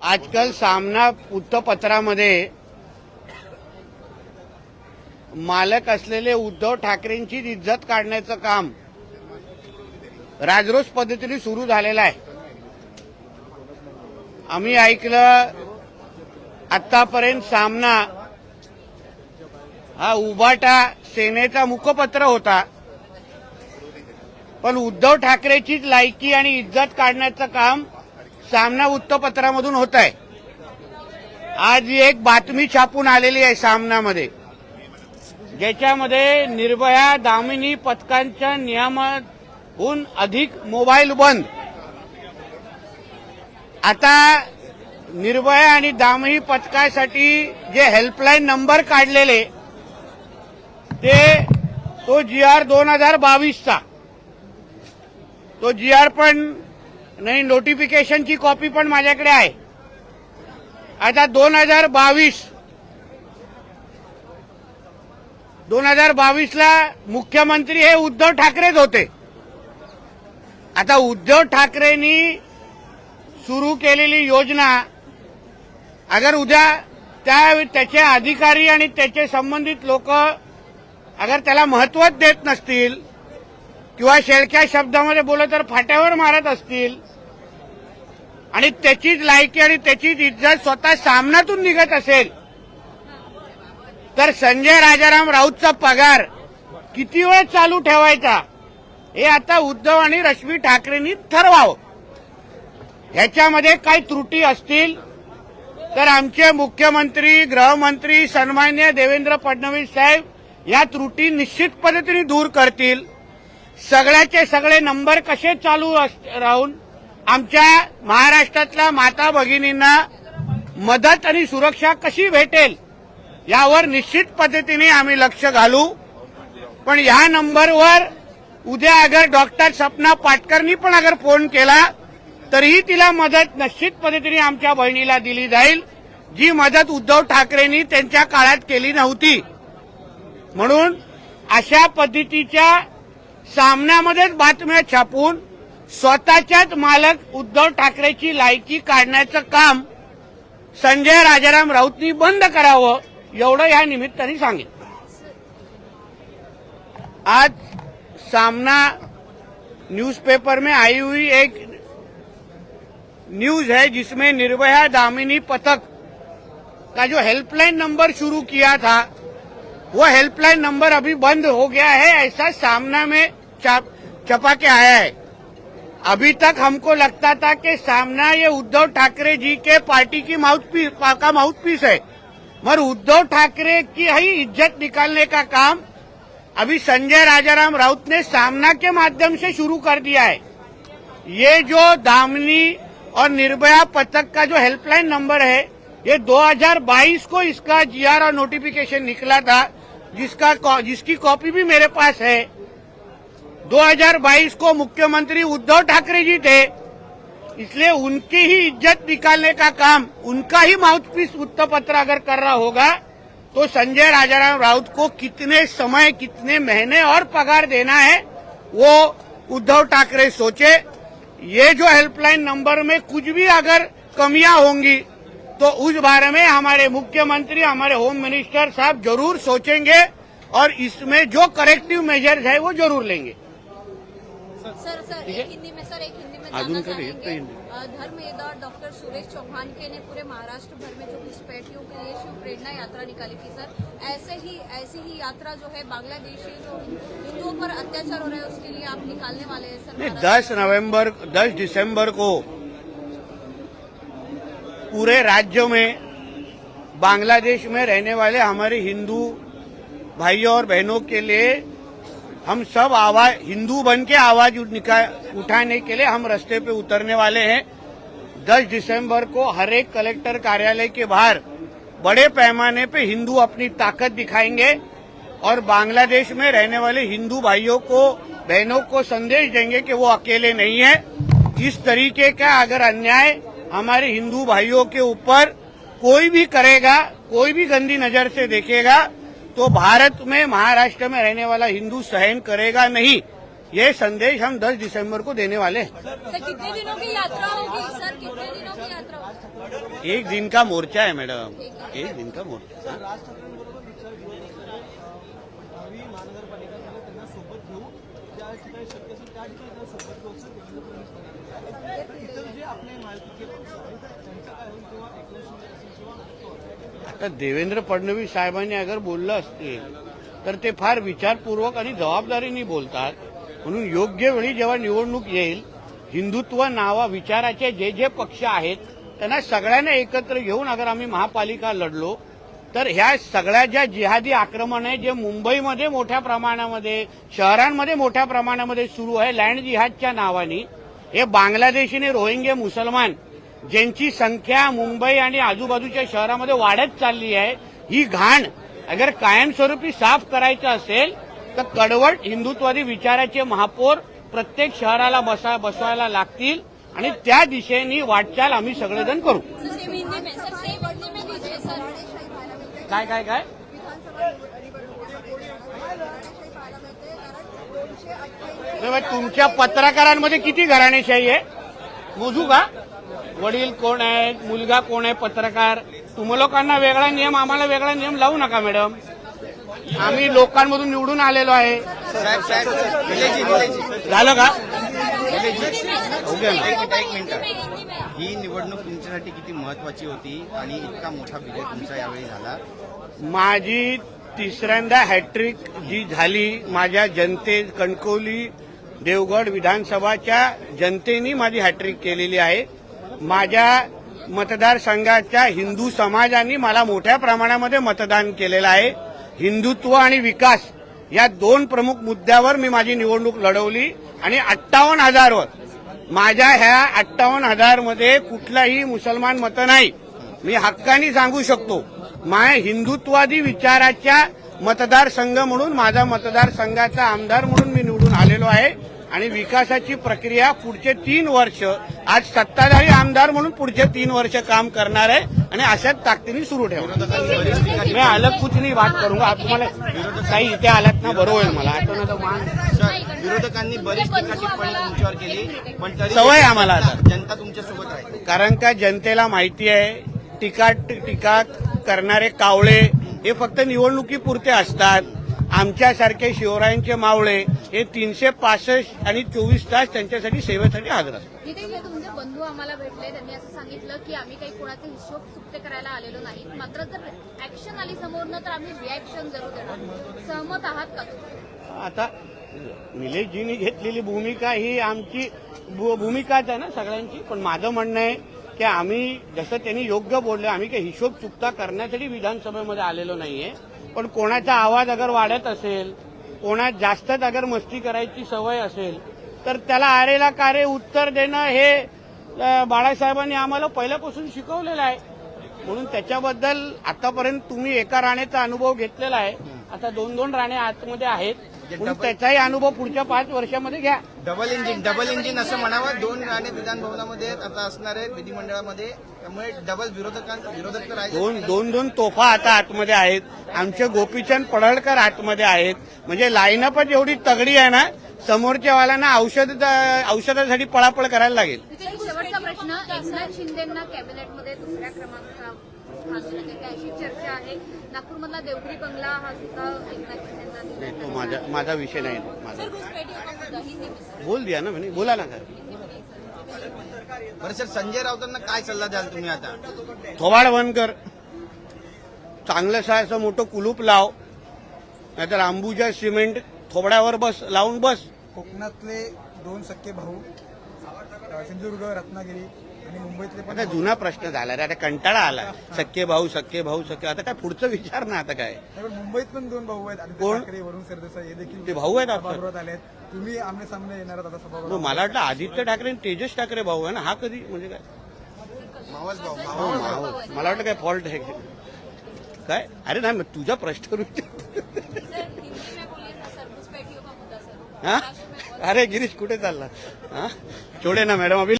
आजकाल सामना वृत्तपत्रामध्ये मालक असलेले उद्धव ठाकरेंची इज्जत काढण्याचं काम राजरोस पद्धतीने सुरू झालेलं आहे. आम्ही ऐकलं आतापर्यंत सामना हा उभाटा सेनेचा मुखपत्र होता. पण उद्धव ठाकरेचीच लायकी आणि इज्जत काढण्याचं काम सामना वृत्तपत्रामधून होत आहे आज एक बातमी छापून आलेली आहे सामनामध्ये. ज्याच्यामध्ये निर्भया दामिनी पथकांच्या नियमाहून अधिक मोबाईल बंद. आता निर्भया आणि दामिनी पथकासाठी जे हेल्पलाईन नंबर काढलेले ते तो जी आर दोन हजार बावीसचा. तो जी आर पण नाही नोटिफिकेशनची कॉपी पण माझ्याकडे आहे. आता दोन हजार बावीस. दोन हजार बावीसला मुख्यमंत्री हे उद्धव ठाकरेच होते. आता उद्धव ठाकरेंनी सुरू केलेली योजना अगर उद्या त्या त्याचे अधिकारी आणि त्याचे संबंधित लोक अगर त्याला महत्वच देत नसतील किंवा शेळक्या शब्दामध्ये बोलत तर फाट्यावर मारत असतील. आणि त्याचीच लायकी आणि त्याचीच इज्जत स्वतः सामनातून निघत असेल. तर संजय राजाराम राऊतचा पगार किती वेळ चालू ठेवायचा? हे आता उद्धव आणि रश्मी ठाकरेंनी ठरवावं. ह्याच्यामध्ये काही त्रुटी असतील तर आमचे मुख्यमंत्री गृहमंत्री सन्मान्य देवेंद्र फडणवीस साहेब या त्रुटी निश्चित पद्धतीने दूर करतील. सगळ्याचे सगळे नंबर कसे चालू अस- राहून आमच्या महाराष्ट्रातल्या माता भगिनींना मदत आणि सुरक्षा कशी भेटेल यावर निश्चित पद्धतीने आम्ही लक्ष घालू. पण या नंबरवर उद्या अगर डॉक्टर सपना पाटकरनी पण अगर फोन केला तरीही तिला मदत निश्चित पद्धतीने आमच्या बहिणीला दिली जाईल जी मदत उद्धव ठाकरेंनी त्यांच्या काळात केली नव्हती. म्हणून अशा पद्धतीच्या सामन्यामध्येच बातम्या छापून स्वतःच्याच मालक उद्धव ठाकरेची लायकी काढण्याचं काम संजय राजाराम राऊतनी बंद करावं एवढं या निमित्ताने सांगितलं. आज सामना न्यूज़पेपर में आई हुई एक न्यूज है जिसमें निर्भया दामिनी पथक का जो हेल्पलाइन नंबर शुरू किया था वो हेल्पलाइन नंबर अभी बंद हो गया है ऐसा सामना में छपा के आया है? अभी तक हमको लगता था कि सामना ये उद्धव ठाकरे जी के पार्टी की माउथपीस का माउथपीस है। मगर उद्धव ठाकरे की ही इज़्ज़त निकालने का काम अभी संजय राजाराम राउत ने सामना के माध्यम से शुरू कर दिया है। ये जो दामनी और निर्भया पथक का जो हेल्पलाइन नंबर है, ये 2022 को इसका जीआर और नोटिफिकेशन निकला था, जिसका जिसकी कॉपी भी मेरे पास है। 2022 को मुख्यमंत्री उद्धव ठाकरे जी थे, इसलिए उनकी ही इज़्ज़त निकालने का काम, उनका ही माउथपीस वृत्तपत्र अगर कर रहा होगा तो संजय राजाराम राउत को कितने समय, कितने महीने और पगार देना है, वो उद्धव ठाकरे सोचे। ये जो हेल्पलाइन नंबर में कुछ भी अगर कमियाँ होंगी तो उस बारे में हमारे मुख्यमंत्री, हमारे होम मिनिस्टर साहब ज़रूर सोचेंगे और इसमें जो करेक्टिव मेजर्स है वो ज़रूर लेंगे। सर सर एक हिंदी में सर एक हिंदी में अजून कधी येत नाही. डॉक्टर सुरेश चौहान के ने पूरे महाराष्ट्र भर में जो घुसपैठियों के लिए शिव प्रेरणा यात्रा निकाली थी सर। ऐसे ही ऐसी ही यात्रा जो है बांग्लादेशी जो हिंदुओं पर अत्याचार हो रहा है उसके लिए आप निकालने वाले हैं सर नहीं दस नवंबर दस दिसंबर को पूरे राज्य में बांग्लादेश में रहने वाले हमारे हिंदू भाइयों और बहनों के लिए हम सब आवाज़, हिंदू बन के आवाज़ उठाने के लिए हम रास्ते पे उतरने वाले हैं। 10 दिसंबर को हर एक कलेक्टर कार्यालय के बाहर बड़े पैमाने पे हिंदू अपनी ताकत दिखाएँगे और बांग्लादेश में रहने वाले हिंदू भाइयों को, बहनों को संदेश देंगे कि वो अकेले नहीं है। इस तरीके का अगर अन्याय हमारे हिंदू भाइयों के ऊपर कोई भी करेगा, कोई भी गंदी नज़र से देखेगा तो भारत में महाराष्ट्र में रहने वाला हिंदू सहन करेगा नहीं। ये संदेश हम 10 दिसंबर को देने वाले हैं। सर कितने दिनों की यात्रा होगी? सर कितने दिनों की यात्रा होगी? एक दिन का मोर्चा है मैडम। एक दिन का मोर्चा हाँ? राज ठाकरेंबरोबर विचार घेऊन दहावी महानगरपालिकांमध्ये त्यांना सोबत घेऊ ज्या ठिकाणी शक्य असेल त्या ठिकाणी त्यांना सोबत घेऊ असं देवेंद्र फडणवीस म्हणाले. तर इतर जे आपले महायुतीचे पक्ष आहेत त्यांचं काय होईल किंवा एकनाथ शिंदे असेल किंवा पवार आता देवेंद्र फडणवीस साहेबांनी अगर बोललं असतील तर ते फार विचारपूर्वक आणि जबाबदारीने बोलतात. म्हणून योग्य वेळी जेव्हा निवडणूक येईल हिंदुत्व नावा विचाराचे जे जे पक्ष आहेत त्यांना सगळ्यांना एकत्र घेऊन अगर आम्ही महापालिका लढलो तर ह्या सगळ्या ज्या जिहादी आक्रमण आहे जे मुंबईमध्ये मोठ्या प्रमाणामध्ये शहरांमध्ये मोठ्या प्रमाणामध्ये सुरू आहे लँड जिहादच्या नावाने हे बांगलादेशीने रोहिंगे मुसलमान ज्यांची संख्या मुंबई आणि आजूबाजूच्या शहरामध्ये वाढत चालली आहे ही घाण अगर कायमस्वरूपी साफ करायचं असेल तर कडवट हिंदुत्वादी विचाराचे महापौर प्रत्येक शहराला बसा बसवायला लागतील आणि त्या दिशेने वाटचाल आम्ही सगळेजण करू सर सेम हिंदी में सर सेम हिंदी में लीजिए सर काय काय काय? तुमच्या पत्रकारांमध्ये किती घराणेशाही आहे? मोजू का? वडील कोण आहेत? मुलगा कोण आहे? पत्रकार? तुम्हा लोकांना वेगळा नियम आम्हाला वेगळा नियम लावू नका मॅडम. आम्ही लोकांमधून निवडून आलेलो आहे. साहेब साहेब झालं का? ओके ना. एक मिनिट ही निवडणूक तुमच्यासाठी किती महत्वाची होती आणि इतका मोठा विजय तुमचा यावेळी झाला? माझी तिसऱ्यांदा हॅट्रिक जी झाली माझ्या जनते कणकवली देवगड विधानसभाच्या जनतेने माझी हॅट्रिक केलेली आहे. माझ्या मतदारसंघाच्या हिंदू समाजाने मला मोठ्या प्रमाणामध्ये मतदान केलेलं आहे. हिंदुत्व आणि विकास या दोन प्रमुख मुद्द्यावर मी माझी निवडणूक लढवली आणि अठ्ठावन्न हजारवर माझ्या ह्या अठ्ठावन्न हजारमध्ये कुठलाही मुसलमान मतं नाही. मी हक्कानी सांगू शकतो. माय हिंदुत्वादी विचाराच्या मतदारसंघ म्हणून माझा मतदारसंघाचा आमदार म्हणून मी निवडून आलेलो आहे आणि विकासाची प्रक्रिया पुढचे तीन वर्ष आज सत्ताधारी आमदार म्हणून पुढचे तीन वर्ष काम करणार आहे आणि अशाच ताकदीने सुरू ठेवणार मी अलग कुठली नाही बात तुम्हाला काही इथे आलात ना बरोबर होईल मला. आठवण विरोधकांनी बरीच टीका टिप्पणी तुमच्यावर केली पण तरी सवय आम्हाला आता. जनता तुमच्यासोबत आहे. कारण का जनतेला माहिती आहे टीका टीका करणारे कावळे हे फक्त निवडणुकीपुरते असतात. आमच्यासारखे शिवरायांचे मावळे हे तीनशे पासष्ट आणि चोवीस तास त्यांच्यासाठी सेवेसाठी हजर असतात. तिथे जे तुमचे बंधू आम्हाला भेटले. त्यांनी असं सांगितलं की आम्ही काही कोणाचे हिशोब चुकते करायला आलेलो नाही. मात्र जर ऍक्शन आली समोरनं तर आम्ही रिॲक्शन जरूर देणार. सहमत आहात का तुम्ही? आता निलेशजींनी घेतलेली भूमिका ही आमची भूमिकाच आहे ना सगळ्यांची. पण माझं म्हणणं आहे की आम्ही जसं त्यांनी योग्य बोललं आम्ही काही हिशोब चुकता करण्यासाठी विधानसभेमध्ये आलेलो नाहीये. पण कोणाचा आवाज अगर वाढत असेल कोणात जास्तच अगर मस्ती करायची सवय असेल तर त्याला आरेला कारे उत्तर देणं हे बाळासाहेबांनी आम्हाला पहिल्यापासून शिकवलेलं आहे. म्हणून त्याच्याबद्दल आतापर्यंत तुम्ही एका राणेचा अनुभव घेतलेला आहे. आता दोन दोन राणे आतमध्ये आहेत. त्याचाही अनुभव पुढच्या पाच वर्षामध्ये घ्या. डबल इंजिन डबल इंजिन असं म्हणावं. दोन राणे विधान भवनामध्ये आता असणार आहेत विधिमंडळामध्ये. त्यामुळे डबल विरोधकां विरोधक तर आहे दोन दोन दोन तोफा आता आतमध्ये आहेत. आमचे गोपीचंद पडळकर आतमध्ये आहेत. म्हणजे लाईनअपच एवढी तगडी आहे ना समोरच्या वाल्यांना औषध औषधासाठी पळापळ करायला लागेल. शेवटचा प्रश्न एकनाथ शिंदेना कॅबिनेटमध्ये दुसऱ्या क्रमांकाचा स्थान देण्यात येते अशी चर्चा आहे? नागपूरमधला देवगिरी बंगला हा सुद्धा एकनाथ शिंदेना नाही, देण्यात तो आला. माझा माझा विषय नाही माझा. बोल दिया ना मैंने बोला ना सर. बरं सर संजय राऊतांना काय सल्ला द्याल तुम्ही आता? थोबाड बंद कर. चांगलं असं मोठं कुलूप लाव. नाहीतर अंबुजा सिमेंट थोबड्यावर बस लावून बस. कोकणातले दोन सख्खे भाऊ सिंधुदुर्ग रत्नागिरी आणि मुंबईतले पण आता जुना प्रश्न झाला रे आता कंटाळा आला. सख्खे भाऊ सख्खे भाऊ सख्खे आता काय पुढचं विचार ना आता काय? मुंबईत पण दोन भाऊ आहेत आदित्य कोण? ठाकरे वरुण सरदेसाई हे देखील ते भाऊ आहेत आपण. सभागृहात आले आहेत तुम्ही आमने सामने येणार आहात आता सभागृहात. मला वाटलं आदित्य ठाकरे आणि तेजस ठाकरे भाऊ आहे ना हा कधी म्हणजे काय? मावस भाऊ हो. मला वाटलं काय फॉल्ट आहे. काय? अरे नाही मग तुझा प्रश्न विचार. सर हिंदी में बोलिए ना सर घुसपैठियों का मुद्दा सर हा? अरे गिरीश कुठे चालला? हा? छोडे ना मॅडम अभि